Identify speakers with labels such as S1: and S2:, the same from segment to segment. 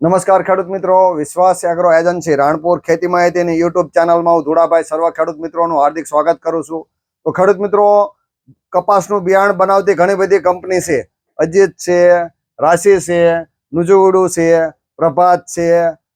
S1: નમસ્કાર ખેડૂત મિત્રો. વિશ્વાસ એગ્રો એજન્સી રાણપુર ખેતી માહિતીની યુટ્યુબ ચેનલમાં હું ધુડાભાઈ સર્વ ખેડૂત મિત્રોનું હાર્દિક સ્વાગત કરું છું. તો ખેડૂત મિત્રો, કપાસનું બિયારણ બનાવતી ઘણી બધી કંપની છે. અજીત છે, રાશિ છે, નુજુવડુ છે, પ્રભાત છે.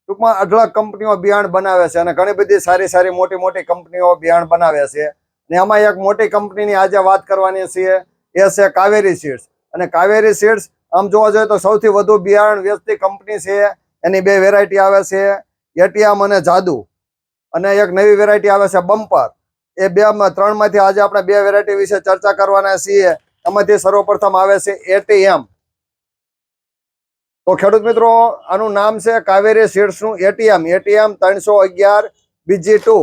S1: ટૂંકમાં અઢળક કંપનીઓ બિયારણ બનાવે છે અને ઘણી બધી સારી સારી મોટી મોટી કંપનીઓ બિયારણ બનાવે છે. ને આમાં એક મોટી કંપનીની આજે વાત કરવાની છે. એ છે કાવેરી સીડ્સ. અને કાવેરી સીડ્સ આમ જોવા જોઈએ તો સૌથી વધુ બિયારણ વેચતી કંપની છે. એની બે વેરાયટી આવે છે. એટીએમ અને જાદુ. અને એક નવી વેરાયટી આવે છે બમ્પર. એ બે ત્રણમાંથી આજે આપણે બે વેરાયટી વિશે ચર્ચા કરવાના છીએ. એમાંથી સર્વપ્રથમ આવે છે એટીએમ. તો ખેડૂત મિત્રો, આનું નામ છે કાવેરી સીડ્સનું એટીએમ. એટીએમ ત્રણસો અગિયાર બીજી ટુ.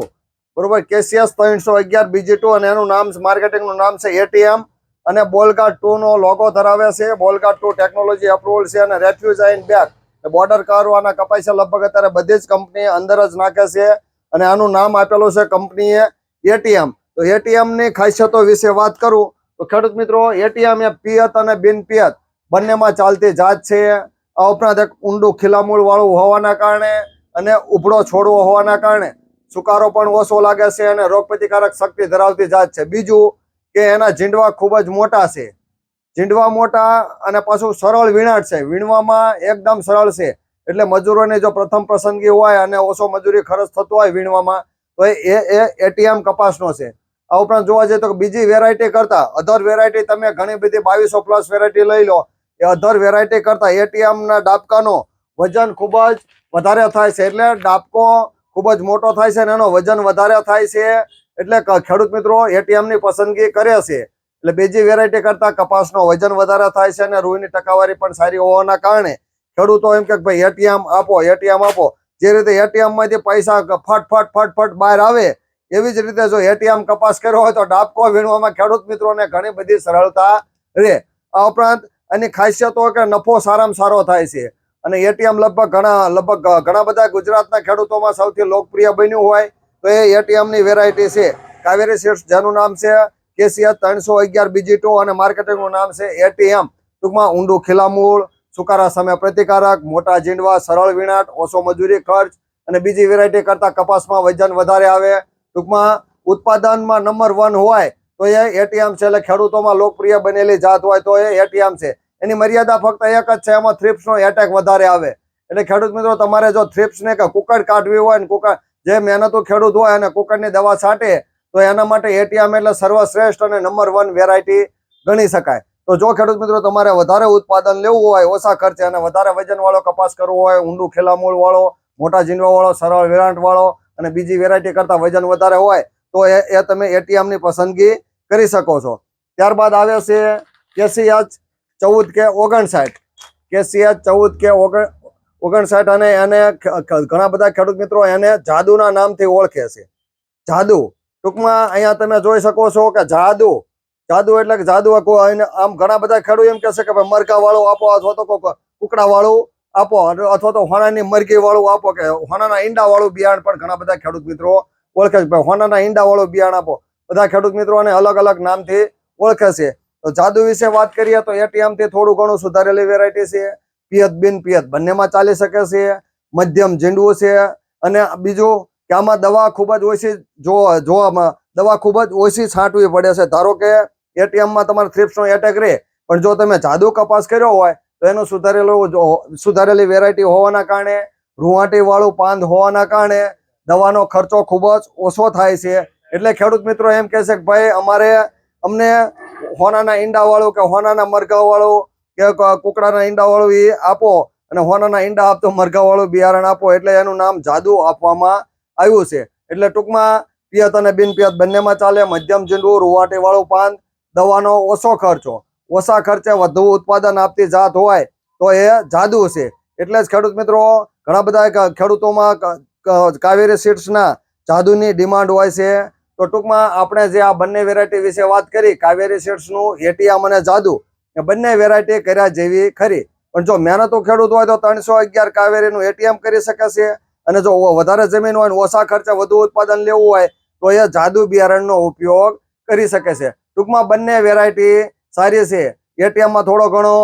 S1: બરોબર, કેસીએસ ત્રણસો અગિયાર બીજી ટુ અને એનું નામ માર્કેટિંગનું નામ છે એટીએમ. અને બોલગા ટુ નો લોગો ધરાવે છે. બોલગા ટુ ટેકનોલોજી અપ્રુવલ છે અને રેફ્યુઝ એન્ડ બેગ બોર્ડર કારવાના કપાય છે. લગભગ અત્યારે બધી જ કંપની અંદર જ નાખે છે. અને આનું નામ આપેલું છે કંપનીએ એટીએમ તો એટીએમની ખાસિયતો વિશે વાત કરું. તો ખેડૂત મિત્રો એટીએમ એ પિયત અને બિન પિયત બંનેમાં ચાલતી જાત છે. આ ઉપરાંત એક ઊંડું ખીલામૂળ વાળું હોવાના કારણે અને ઉભળો છોડવો હોવાના કારણે. સુકારો પણ ઓછો લાગે છે અને રોગ પ્રતિકારક શક્તિ ધરાવતી જાત છે. બીજું કે એના ઝીંડવા ખૂબ જ મોટા છે. ઝીંડવા મોટા અને પાછું સરળ વીણાટ છે. વીણવામાં એકદમ સરળ છે. એટલે મજૂરોને જો પ્રથમ પસંદગી હોય અને ઓછો મજૂરી ખર્ચ થતો હોય વીણવામાં, તો એ એ એટીએમ કપાસનો છે. આ ઉપરાંત જોવા જઈએ તો બીજી વેરાયટી કરતા અધર વેરાયટી તમે ઘણી બધી બાવીસો પ્લસ વેરાયટી લઈ લો, એ અધર વેરાયટી કરતા એટીએમના ડાબકાનો વજન ખૂબ જ વધારે થાય છે. એટલે ડાબકો ખૂબ જ મોટો થાય છે અને એનો વજન વધારે થાય છે. એટલે ખેડૂત મિત્રો એટીએમની પસંદગી કરે છે. એટલે બીજી વેરાયટી કરતા કપાસનો વજન વધારે થાય છે અને રૂઈની ટકાવારી પણ સારી હોવાના કારણે ખેડૂતો એમ કે ભાઈ એટીએમ આપો એટીએમ આપો. જે રીતે એટીએમમાંથી પૈસા ફટ ફટ ફટ ફટ બહાર આવે, એવી જ રીતે જો એટીએમ કપાસ કર્યો હોય તો ડાબકો વીણવામાં ખેડૂત મિત્રોને ઘણી બધી સરળતા રહે. આ ઉપરાંત એની ખાસિયતો કે નફો સારામાં સારો થાય છે. અને એટીએમ લગભગ ઘણા લગભગ ઘણા બધા ગુજરાતના ખેડૂતોમાં સૌથી લોકપ્રિય બન્યું હોય તો એ એટીએમની વેરાયટી છે. કાવેરી સીડ્સ જેનું નામ છે કેસીઆર ત્રણસો અગિયાર બીજી ટુ અને માર્કેટિંગનું નામ છે એટીએમ ટૂંકમાં ઊંડું ખીલામૂળ, સુકારા સામે પ્રતિકારક, મોટા ઝીંડવા, સરળ વીણાટ, ઓછો મજૂરી ખર્ચ અને બીજી વેરાયટી કરતા કપાસમાં વજન વધારે આવે. ટૂંકમાં ઉત્પાદનમાં નંબર વન હોય તો એ એટીએમ છે. એટલે ખેડૂતોમાં લોકપ્રિય બનેલી જાત હોય તો એ એટીએમ છે. એની મર્યાદા ફક્ત એક જ છે. એમાં થ્રિપ્સનો એટેક વધારે આવે. એટલે ખેડૂત મિત્રો, તમારે જો thrips ને કે કુકડ કાઢવી હોય ને કુકડ જે મહેનતુ ખેડૂત હોય અને કુકરની દવા છાંટે, તો એના માટે એટીએમ એટલે સર્વશ્રેષ્ઠ અને નંબર વન વેરાયટી ગણી શકાય. તો જો ખેડૂત મિત્રો તમારે વધારે ઉત્પાદન લેવું હોય, ઓછા ખર્ચે અને વધારે વજન વાળો કપાસ કરવો હોય, ઊંડું ખેલામૂળ વાળો, મોટા ઝીંડવા સરળ વેરાંટ વાળો અને બીજી વેરાયટી કરતા વજન વધારે હોય, તો એ તમે એટીએમની પસંદગી કરી શકો છો. ત્યારબાદ આવે છે કેસીએચ ચૌદ કે ઓગણસાઠ. કેસીએચ ચૌદ કે ઓગણ ઓગણસાઠ અને એને ઘણા બધા ખેડૂત મિત્રો એને જાદુના નામથી ઓળખે છે. જાદુ. ટૂંકમાં અહીંયા તમે જોઈ શકો છો કે જાદુ. જાદુ એટલે કે જાદુ આમ ઘણા બધા ખેડૂત એમ કહેશે કે ભાઈ મરઘા વાળું આપો અથવા તો કોક કુકડા વાળું આપો અથવા તો હોણાની મરઘી વાળું આપો કે હોનાના ઈંડા વાળું બિયારણ પણ ઘણા બધા ખેડૂત મિત્રો ઓળખે છે. ભાઈ હોનાના ઈંડા વાળું બિયારણ આપો. બધા ખેડૂત મિત્રોને અલગ અલગ નામથી ઓળખે છે. તો જાદુ વિશે વાત કરીએ તો એટીએમથી થોડું ઘણું સુધારેલી વેરાયટી છે. પિયત બિન પિયત. બંનેમાં ચાલી શકે છે, મધ્યમ ઝીંડવું છે અને બીજું કે આમાં દવા ખૂબ જ ઓછી જોવા જોવામાં દવા ખૂબ જ ઓછી છાંટવી પડે છે. ધારો કે એટીએમમાં તમારે થ્રિપ્સનો એટેક રહે પણ જો તમે જાદુ કપાસ કર્યો હોય, તો એનું સુધારેલું સુધારેલી વેરાયટી હોવાના કારણે, રૂવાટીવાળું પાંદ હોવાના કારણે દવાનો ખર્ચો ખૂબ જ ઓછો થાય છે. એટલે ખેડૂત મિત્રો એમ કહે કે ભાઈ, અમારે અમને હોનાના ઈંડા વાળું કે હોનાના મરઘા વાળું કે કુકડાના ઈંડા વાળું એ આપો અને હોનાના ઈંડા આપતો મરઘા વાળું બિયારણ આપો, એટલે એનું નામ જાદુ આપવામાં આવ્યું છે. એટલે ટૂંકમાં પિયત અને બિન પિયત બંનેમાં ચાલે. મધ્યમ, ઝીંડવું રૂવાટી વાળું પાન દવાનો ઓછો ખર્ચો. ઓછા ખર્ચે વધુ ઉત્પાદન આપતી જાત હોય તો એ જાદુ છે. એટલે જ ખેડૂત મિત્રો, ઘણા બધા ખેડૂતોમાં કાવેરી સીડ્સના જાદુની ડિમાન્ડ હોય છે. તો ટૂંકમાં આપણે જે આ બંને વેરાયટી વિશે વાત કરી, કાવેરી સીડ્સનું, એટીએમ અને જાદુ બંને વેરાયટી કર્યા જેવી ખરી. પણ જો મહેનતુ ખેડૂત હોય તો ત્રણસો અગિયાર કાવેરીનું એટીએમ કરી શકે છે. અને જો વધારે જમીન હોય ઓછા ખર્ચે વધુ ઉત્પાદન લેવું હોય, તો એ જાદુ બિયારણનો ઉપયોગ કરી શકે છે. ટૂંકમાં બંને વેરાયટી સારી છે. એટીએમમાં થોડો ઘણો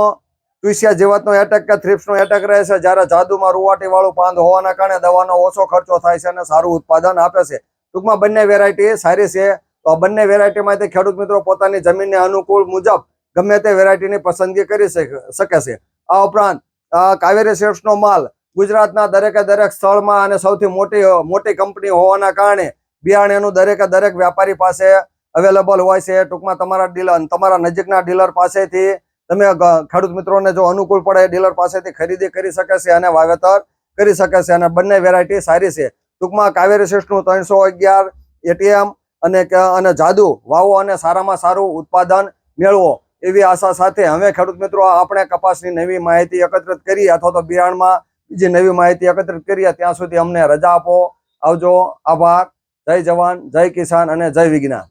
S1: ટ્વિસિયા જીવાતનો એટેક કે થ્રિપ્સનો એટેક રહે છે. જ્યારે જાદુમાં રૂવાટી વાળું પાંદ હોવાના કારણે દવાનો ઓછો ખર્ચો થાય છે અને સારું ઉત્પાદન આપે છે. ટૂંકમાં બંને વેરાયટી સારી છે. તો બંને વેરાયટીમાંથી ખેડૂત મિત્રો પોતાની જમીનને અનુકૂળ મુજબ ગમે તે વેરાયટીની પસંદગી કરી શકે છે. આ ઉપરાંત કાવેરી શેફ્સનો માલ ગુજરાતના દરેકે દરેક સ્થળમાં અને સૌથી મોટી મોટી કંપની હોવાના કારણે બિયારણનું દરેકે દરેક વેપારી પાસે અવેલેબલ હોય છે. ટૂંકમાં તમારા ડીલર, તમારા નજીકના ડીલર પાસેથી તમે ખેડૂત મિત્રોને જો અનુકૂળ પડે એ ડીલર પાસેથી ખરીદી કરી શકે છે અને વાવેતર કરી શકે છે અને બંને વેરાયટી સારી છે. ટૂંકમાં કાવેરી શેષનું ત્રણસો અગિયાર એટીએમ અને જાદુ વાવો અને સારામાં સારું ઉત્પાદન મેળવો. એવી આશા સાથે હવે ખેડૂત મિત્રો આપણે કપાસની નવી માહિતી એકત્રિત કરીએ અથવા તો બિયારણમાં બીજી નવી માહિતી એકત્રિત કરીએ ત્યાં સુધી અમને રજા આપો. આવજો. આભાર. જય જવાન, જય કિસાન અને જય વિજ્ઞાન.